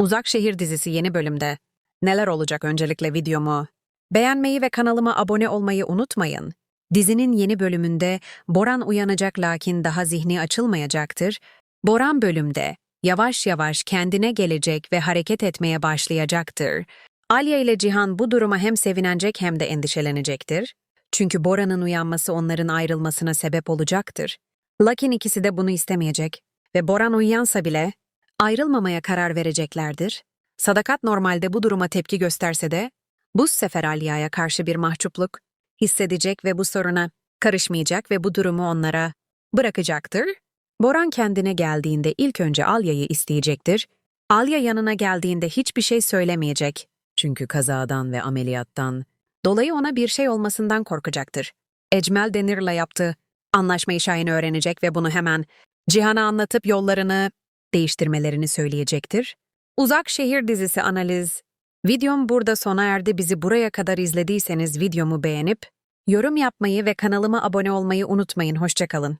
Uzak Şehir dizisi yeni bölümde. Neler olacak öncelikle videomu? Beğenmeyi ve kanalıma abone olmayı unutmayın. Dizinin yeni bölümünde Boran uyanacak lakin daha zihni açılmayacaktır. Boran bölümde yavaş yavaş kendine gelecek ve hareket etmeye başlayacaktır. Alya ile Cihan bu duruma hem sevinecek hem de endişelenecektir. Çünkü Boran'ın uyanması onların ayrılmasına sebep olacaktır. Lakin ikisi de bunu istemeyecek ve Boran uyansa bile ayrılmamaya karar vereceklerdir. Sadakat normalde bu duruma tepki gösterse de bu sefer Alya'ya karşı bir mahcupluk hissedecek ve bu soruna karışmayacak ve bu durumu onlara bırakacaktır. Boran kendine geldiğinde ilk önce Alya'yı isteyecektir. Alya yanına geldiğinde hiçbir şey söylemeyecek. Çünkü kazadan ve ameliyattan dolayı ona bir şey olmasından korkacaktır. Ecmel Denir'le yaptığı anlaşmayı Şahin öğrenecek ve bunu hemen Cihan'a anlatıp yollarını değiştirmelerini söyleyecektir. Uzak Şehir dizisi analiz. Videom burada sona erdi. Bizi buraya kadar izlediyseniz videomu beğenip yorum yapmayı ve kanalıma abone olmayı unutmayın. Hoşçakalın.